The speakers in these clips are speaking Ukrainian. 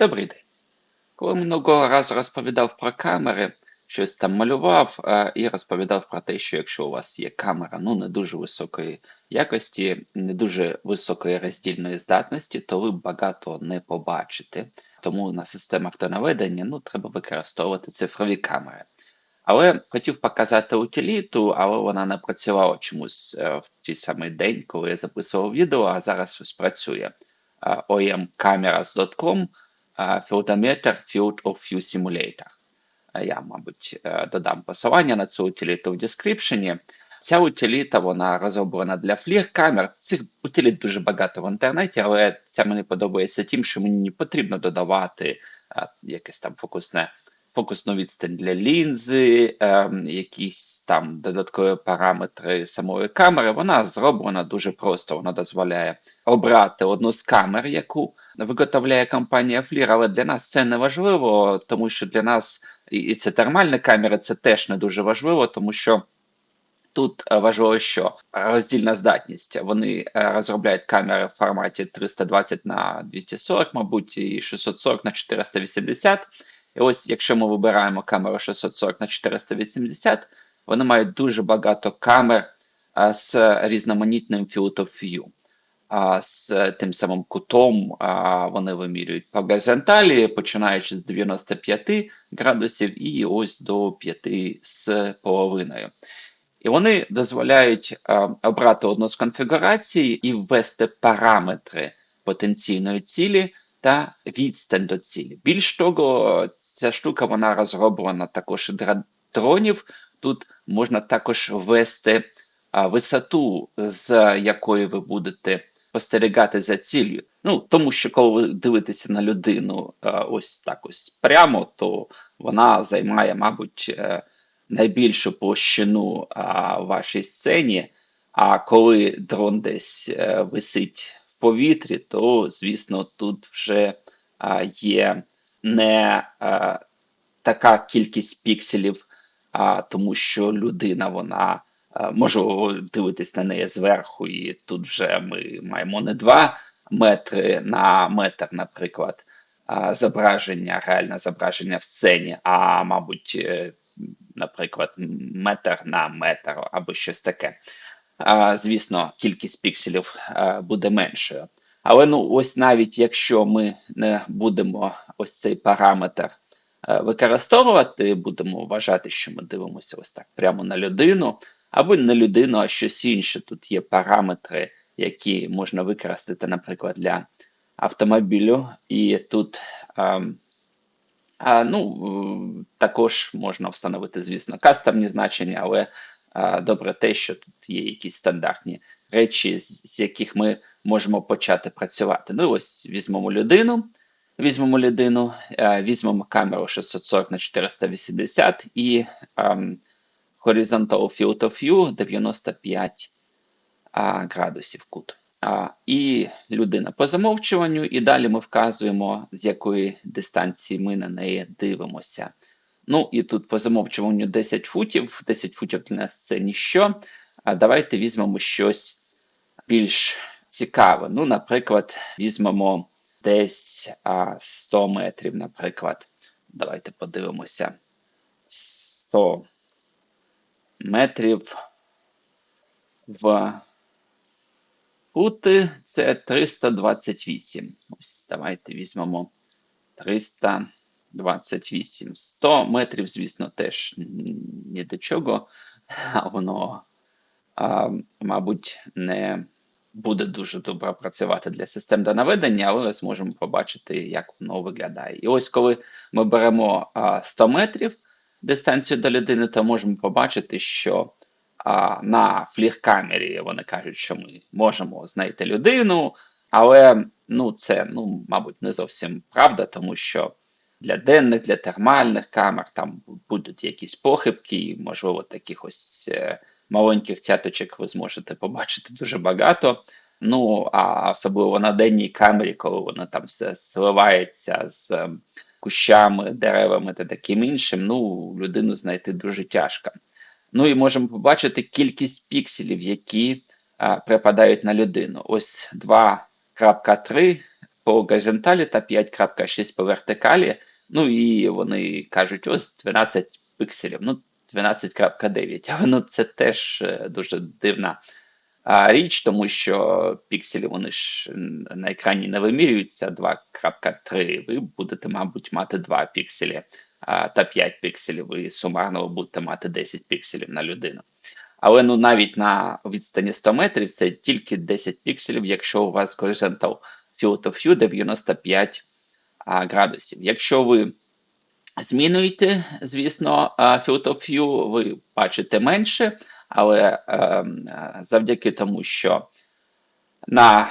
Добрий день. Коли минулого разу розповідав про камери, щось там малював е, і розповідав про те, що якщо у вас є камера ну, не дуже високої якості, не дуже високої роздільної здатності, то ви багато не побачите. Тому на системах до наведення ну, треба використовувати цифрові камери. Але хотів показати утиліту, але вона не працювала чомусь е, в той самий день, коли я записував відео, а зараз ось працює. Е, omcameras.com Filtometer Field of View Simulator. Я, мабуть, е, додам посилання на цю утиліту в дескріпшені. Ця утиліта вона розроблена для флір камер. Цих утиліт дуже багато в інтернеті, але ця мені подобається тим, що мені не потрібно додавати е, якесь там фокусне фокусну відстань для лінзи, е, якісь там додаткові параметри самої камери. Вона зроблена дуже просто. Вона дозволяє обрати одну з камер, яку виготовляє компанія FLIR, але для нас це не важливо, тому що для нас і це термальні камери, це теж не дуже важливо, тому що. Тут е, важливо, що роздільна здатність. Вони е, розробляють камери в форматі 320 на 240, мабуть, і 640 на 480. І ось, якщо ми вибираємо камеру 640 на 480, вони мають дуже багато камер з різноманітним field of view. А, з тим самим кутом а, вони вимірюють по горизонталі, починаючи з 95 градусів і ось до 5 з половиною. І вони дозволяють а, обрати одну з конфігурацій і ввести параметри потенційної цілі та відстань до цілі. Більш того, ця штука вона розроблена також для дронів. Тут можна також ввести а, висоту, з якої ви будете спостерігати за ціллю. Ну, тому що коли ви дивитеся на людину а, ось так ось прямо, то вона займає, мабуть, е, найбільшу площину в вашій сцені. А коли дрон десь е, висить в повітрі, то, звісно, тут вже є не така кількість пікселів, тому що людина, вона можу дивитись на неї зверху, і тут вже ми маємо не 2 метри на метр, наприклад, зображення, реальне зображення в сцені, а мабуть, е, наприклад, метр на метр або щось таке. Звісно, кількість пікселів буде меншою. Але ну, ось навіть якщо ми не будемо ось цей параметр е, використовувати, будемо вважати, що ми дивимося ось так прямо на людину, або не людину, а щось інше. Тут є параметри, які можна використати, наприклад, для автомобілю. І тут ем, а, ну, також можна встановити, звісно, кастомні значення, але а, добре те, що тут є якісь стандартні речі, з, з яких ми можемо почати працювати. Ну, ось візьмемо людину, візьмемо людину, візьмемо камеру 640 на 480 і а, horizontal field of view 95 а, градусів кут. І людина по замовчуванню, і далі ми вказуємо, з якої дистанції ми на неї дивимося. Ну і тут по замовчуванню 10 футів. 10 футів для нас це ніщо. А давайте візьмемо щось більш цікаве. Ну, наприклад, візьмемо десь а, 100 метрів, наприклад. Давайте подивимося. 100 метрів в фути це 328. Ось давайте візьмемо 328. 100 метрів, звісно, теж ні до чого. Воно, а, мабуть, не буде дуже добре працювати для систем до наведення, але ми зможемо побачити, як воно виглядає. І ось коли ми беремо а, 100 метрів дистанцію до людини, то можемо побачити, що а, на флір-камері вони кажуть, що ми можемо знайти людину, але ну, це, ну, мабуть, не зовсім правда, тому що для денних, для термальних камер там будуть якісь похибки, і, можливо, таких ось е, маленьких цяточок ви зможете побачити дуже багато. Ну, а особливо на денній камері, коли воно там все сливається з кущами, деревами та таким іншим, ну, людину знайти дуже тяжко. Ну і можемо побачити кількість пікселів, які а, припадають на людину. Ось 2.3 по горизонталі та 5.6 по вертикалі. Ну і вони кажуть, ось 12 пікселів, ну 12.9. Але ну, це теж е, дуже дивна річ, тому що пікселі вони ж на екрані не вимірюються 2.3. Ви будете, мабуть, мати 2 пікселі та 5 пікселів, і сумарно ви будете мати 10 пікселів на людину. Але ну навіть на відстані 100 метрів це тільки 10 пікселів, якщо у вас horizontal field of view 95 а, градусів. Якщо ви змінюєте, звісно, field of view, ви бачите менше, але е, завдяки тому, що на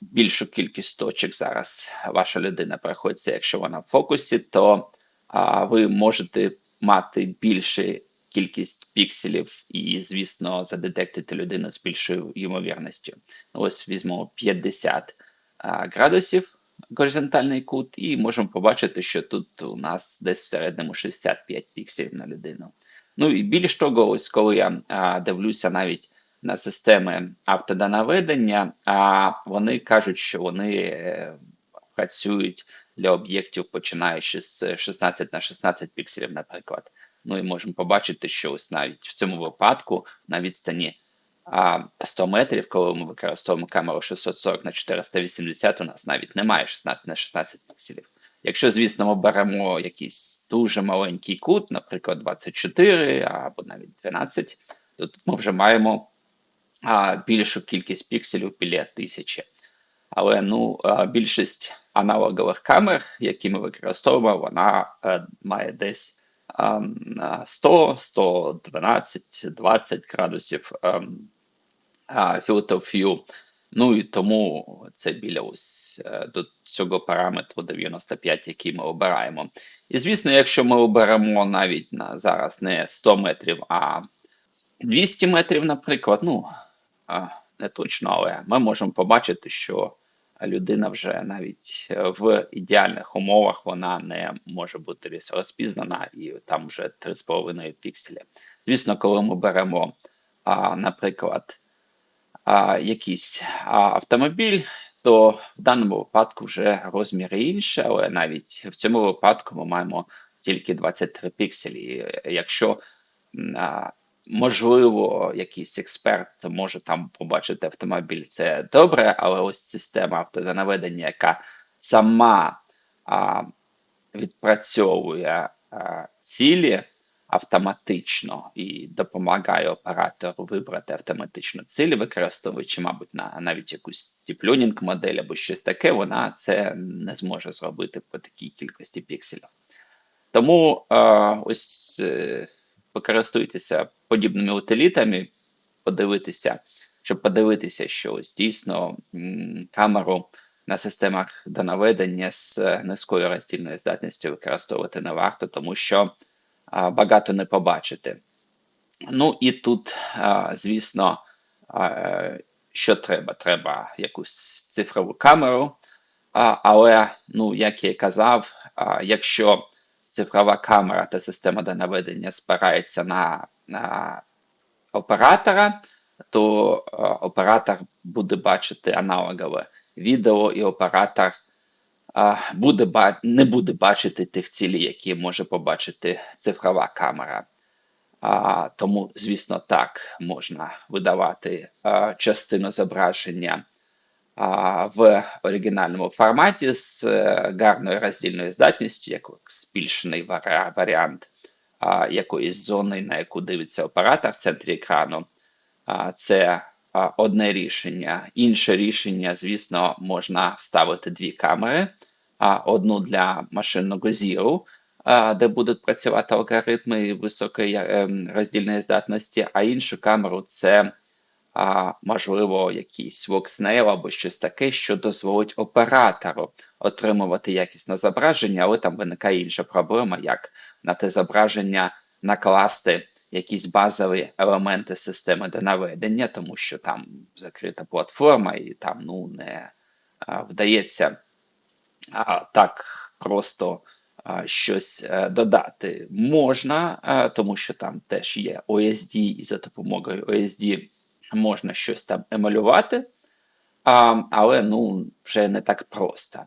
більшу кількість точок зараз ваша людина проходиться, якщо вона в фокусі, то ви можете мати більше кількість пікселів і, звісно, задетектити людину з більшою ймовірністю. Ось візьмемо 50 а, градусів горизонтальний кут, і можемо побачити, що тут у нас десь в середньому 65 пікселів на людину. Ну і більш того, ось коли я а, дивлюся навіть на системи автодонаведення, а вони кажуть, що вони е, працюють для об'єктів, починаючи з 16 на 16 пікселів, наприклад. Ну і можемо побачити, що ось навіть в цьому випадку на відстані а 100 метрів, коли ми використовуємо камеру 640 на 480, у нас навіть немає 16 на 16 пікселів. Якщо, звісно, ми беремо якийсь дуже маленький кут, наприклад, 24 або навіть 12, то тут ми вже маємо а, більшу кількість пікселів біля тисячі. Але ну, а, більшість аналогових камер, які ми використовуємо, вона а, е, має десь 100, 112, 20 градусів ем, field of view. Ну і тому це біля ось е, до цього параметру 95, який ми обираємо. І звісно, якщо ми оберемо навіть на зараз не 100 метрів, а 200 метрів, наприклад, ну не точно, але ми можемо побачити, що людина вже навіть в ідеальних умовах вона не може бути розпізнана, і там вже 3,5 пікселі. Звісно, коли ми беремо, наприклад, а, якийсь автомобіль, то в даному випадку вже розміри інші, але навіть в цьому випадку ми маємо тільки 23 пікселі. Якщо можливо якийсь експерт може там побачити автомобіль, це добре, але ось система автонаведення, яка сама відпрацьовує цілі автоматично і допомагає оператору вибрати автоматично цілі, використовуючи, мабуть, на навіть якусь діплюнінг модель або щось таке, вона це не зможе зробити по такій кількості пікселів. Тому е, ось е, покористуйтеся подібними утилітами, подивитися, щоб подивитися, що ось дійсно м, камеру. На системах до наведення з низькою роздільною здатністю використовувати не варто, тому що багато не побачити. Ну і тут, звісно, що треба? Треба якусь цифрову камеру. Але, ну, як я казав, якщо цифрова камера та система до наведення спирається на, на оператора, то оператор буде бачити аналогове відео, і оператор буде не буде бачити тих цілей, які може побачити цифрова камера. А, Тому, звісно, так можна видавати а, частину зображення а, в оригінальному форматі з е, гарною роздільною здатністю, як збільшений варі варіант а, якоїсь зони, на яку дивиться оператор в центрі екрану. А, Це а, одне рішення. Інше рішення, звісно, можна вставити дві камери одну для машинного зіру, де будуть працювати алгоритми високої ем, роздільної здатності, а іншу камеру це можливо якийсь вокснейл або щось таке, що дозволить оператору отримувати якісне зображення, але там виникає інша проблема, як на те зображення накласти якісь базові елементи системи до наведення, тому що там закрита платформа, і там ну не вдається а, так просто а, щось а, е, додати можна, а, тому що там теж є OSD, і за допомогою OSD можна щось там емалювати. а, але ну, вже не так просто.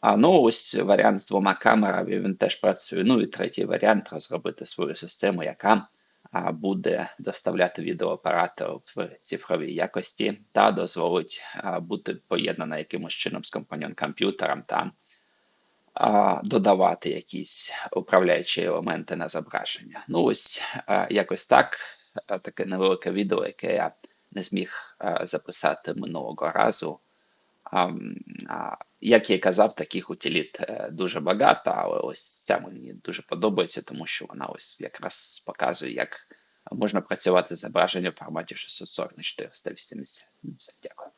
А ну ось варіант з двома камерами він теж працює. Ну і третій варіант розробити свою систему, яка буде доставляти відеооператор в цифровій якості та дозволить бути поєднана якимось чином з компаньон комп'ютером та додавати якісь управляючі елементи на зображення. Ну ось якось так. Таке невелике відео, яке я не зміг записати минулого разу. Як я і казав, таких утиліт е, дуже багато, але ось ця мені дуже подобається, тому що вона ось якраз показує, як можна працювати з зображенням в форматі 640 на 480. Ну, дякую.